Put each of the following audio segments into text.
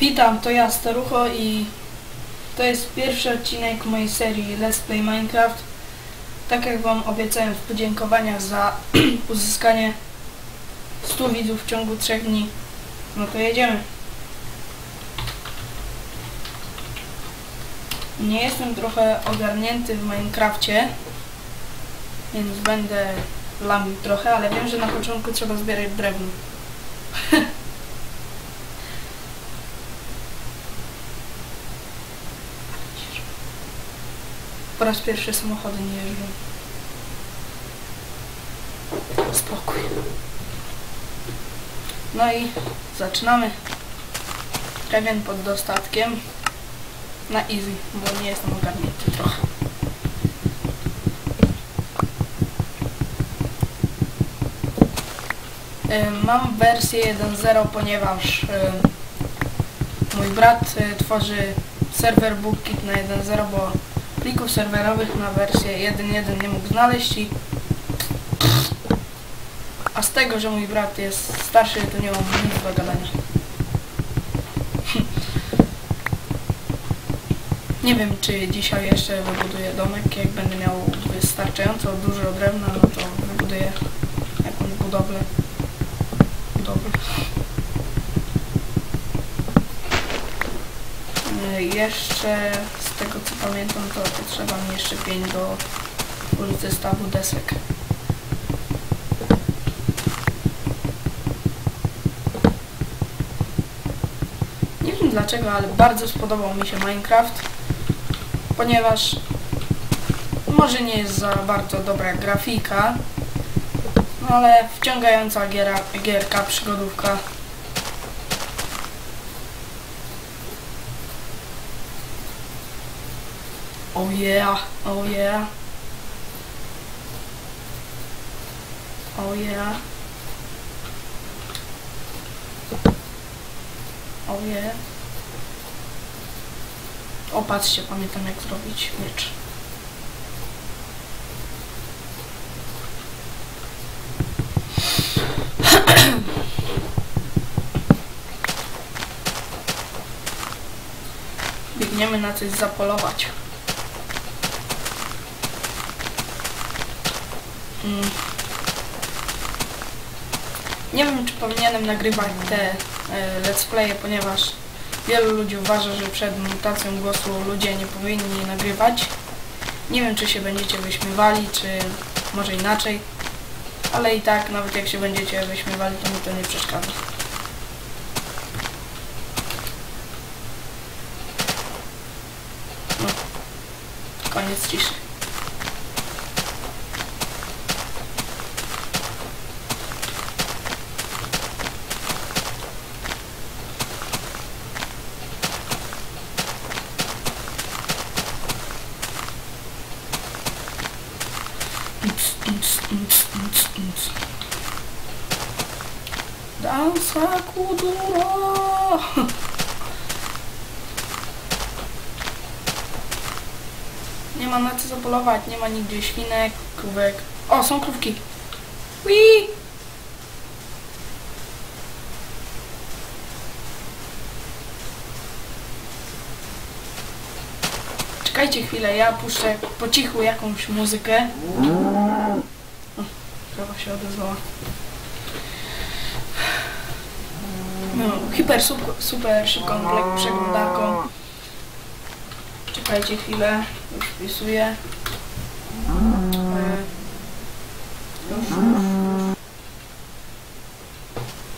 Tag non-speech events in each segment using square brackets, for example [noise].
Witam, to ja Starucho i to jest pierwszy odcinek mojej serii Let's Play Minecraft. Tak jak Wam obiecałem w podziękowaniach za [clears throat] uzyskanie 100 widzów w ciągu 3 dni, no to jedziemy. Nie jestem trochę ogarnięty w Minecrafcie, więc będę lamił trochę, ale wiem, że na początku trzeba zbierać drewno. [laughs] Po raz pierwszy samochody nie jeżdżą. Spokój. No i zaczynamy. Pewien pod dostatkiem. Na easy, bo nie jestem ogarnięty trochę. Mam wersję 1.0, ponieważ mój brat y, tworzy serwer BookKit na 1.0, bo plików serwerowych na wersję 1.1 nie mógł znaleźć i a z tego, że mój brat jest starszy, to nie mam nic do gadania. [laughs] Nie wiem, czy dzisiaj jeszcze wybuduję domek, jak będę miał wystarczająco dużo drewna, no to wybuduję jakąś budowlę. Budowlę. Y, Jeszcze tego co pamiętam, to potrzeba mi jeszcze 5 do ulicy stawu desek. Nie wiem dlaczego, ale bardzo spodobał mi się Minecraft, ponieważ może nie jest za bardzo dobra grafika, no ale wciągająca gierka, przygodówka. Oh yeah, oh yeah. Oh yeah. Oh yeah. O, patrzcie, pamiętam jak zrobić miecz. Biegniemy na coś zapolować. Nie wiem, czy powinienem nagrywać te e, let's playe, ponieważ wielu ludzi uważa, że przed mutacją głosu ludzie nie powinni nagrywać. Nie wiem, czy się będziecie wyśmiewali, czy może inaczej, ale i tak, nawet jak się będziecie wyśmiewali, to mi to nie przeszkadza. No. Koniec ciszy. Dansa kuduro! Nie ma na co zapolować, nie ma nigdzie świnek, krówek. O, są krówki! Wii! Czekajcie chwilę, ja puszczę po cichu jakąś muzykę. O, się odezwała. No, hiper super, super szybką przeglądarką. Czekajcie chwilę, już wpisuję.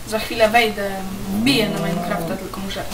Za chwilę wejdę, wbiję na Minecrafta, tylko muszę.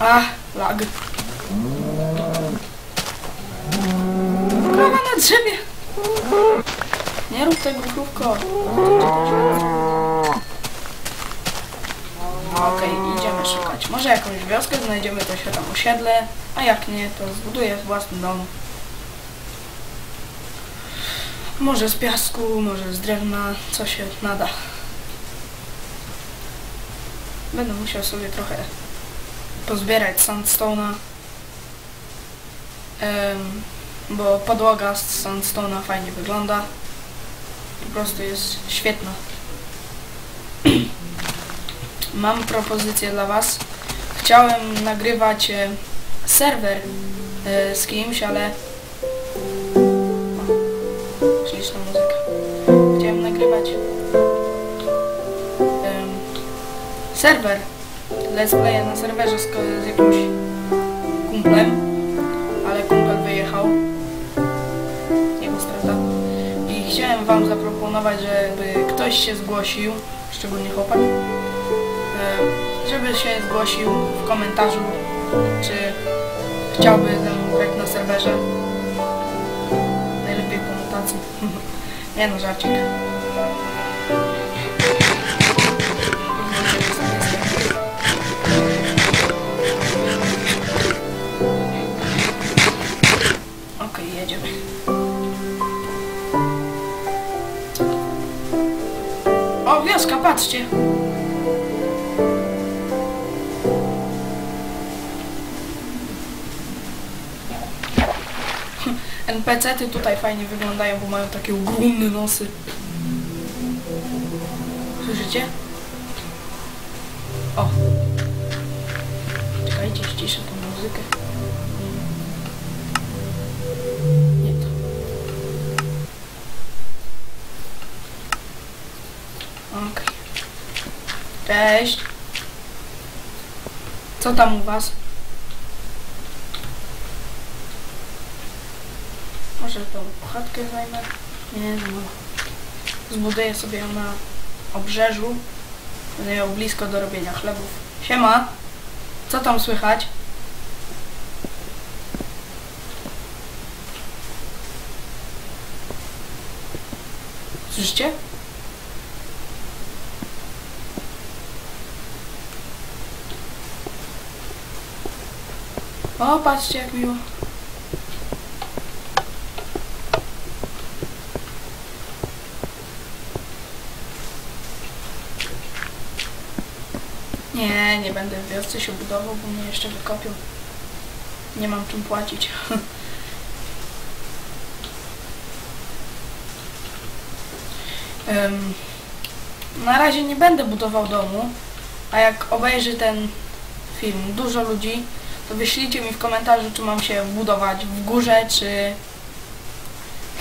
Ach, lag. Krowa na drzewie. Nie rób tego krówko. Okej, idziemy szukać. Może jakąś wioskę znajdziemy, to się tam osiedle, a jak nie, to zbuduję własny dom. Może z piasku, może z drewna, co się nada. Będę musiał sobie trochę pozbierać sandstone'a. Bo podłoga z sandstone'a fajnie wygląda. Po prostu jest świetna. [clears throat] Mam propozycję dla Was. Chciałem nagrywać e, serwer e, z kimś, ale... O, śliczna muzyka. Chciałem nagrywać serwer let's playa na serwerze z, z jakimś kumplem, ale kumpel wyjechał. Jego strata. I chciałem wam zaproponować, żeby ktoś się zgłosił, szczególnie chłopak, e, żeby się zgłosił w komentarzu, czy chciałby ze mną grać na serwerze. Najlepiej po mutacji. [laughs] Nie no, żarcik. Okej, jedziemy. O, wioska, patrzcie! NPC-ty tutaj fajnie wyglądają, bo mają takie ogromne nosy. Słyszycie? O! Czekajcie, ściszę tą muzykę. Okej. Cześć. Co tam u was? Może tą chatkę zajmę? Nie no. Zbuduję sobie ją na obrzeżu. Będę miał blisko do robienia chlebów. Siema! Co tam słychać? Słyszycie? O, patrzcie jak miło. Nie, nie będę w wiosce się budował, bo mnie jeszcze wykopią. Nie mam czym płacić. [laughs] Em, na razie nie będę budował domu, a jak obejrzy ten film dużo ludzi, to wyślijcie mi w komentarzu, czy mam się wbudować w górze, czy...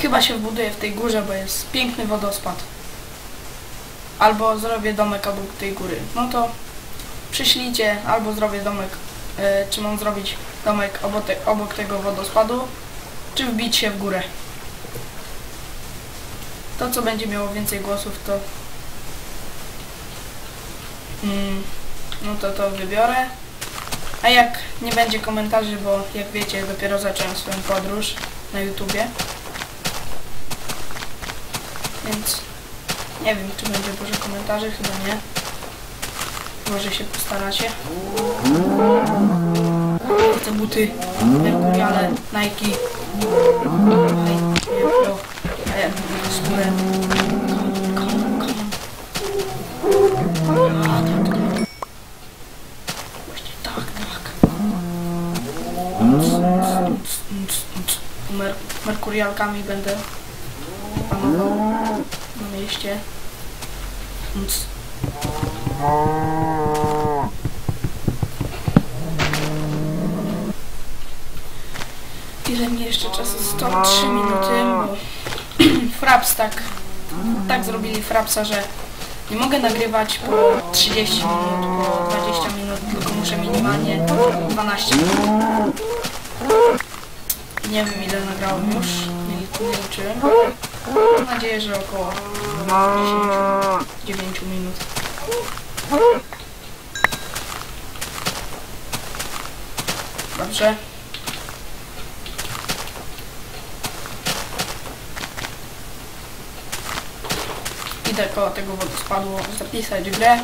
Chyba się wbuduję w tej górze, bo jest piękny wodospad. Albo zrobię domek obok tej góry. No to przyślijcie, albo zrobię domek, e, czy mam zrobić domek obok, te, obok tego wodospadu, czy wbić się w górę. To, co będzie miało więcej głosów, to... Mm, no to to wybiorę. A jak nie będzie komentarzy, bo jak wiecie, dopiero zacząłem swoją podróż na YouTubie. Więc nie wiem, czy będzie dużo komentarzy, chyba nie. Może się postaracie. Te buty, Mercuriale, Nike. E, skórę. Come, come, come. A, tak, tak. Właśnie tak, tak. Mer Merkurialkami będę panował na mieście. Ile mi jeszcze czasu zostało? 3 minuty, [clears throat] Fraps tak, tak zrobili Frapsa, że nie mogę nagrywać po 30 minut, po 20 minut, muszę minimalnie 12 minut. Nie wiem ile nagrałem już, nie, nie liczyłem. Mam nadzieję, że około 10, 9 minut. Dobrze. idę koło tego wodospadu zapisać grę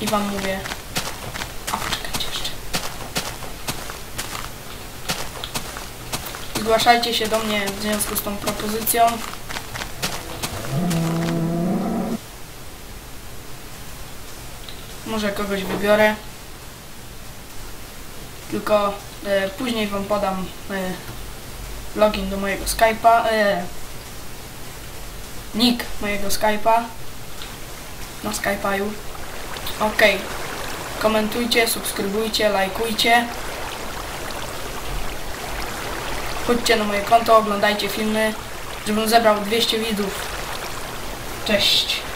i wam mówię. A poczekajcie jeszcze. Zgłaszajcie się do mnie w związku z tą propozycją. Może kogoś wybiorę. Tylko e, później wam podam e, login do mojego Skype'a, e, nick mojego Skype'a. Na Skype'a już. Ok. Komentujcie, subskrybujcie, lajkujcie. Chodźcie na moje konto, oglądajcie filmy, żebym zebrał 200 widzów. Cześć.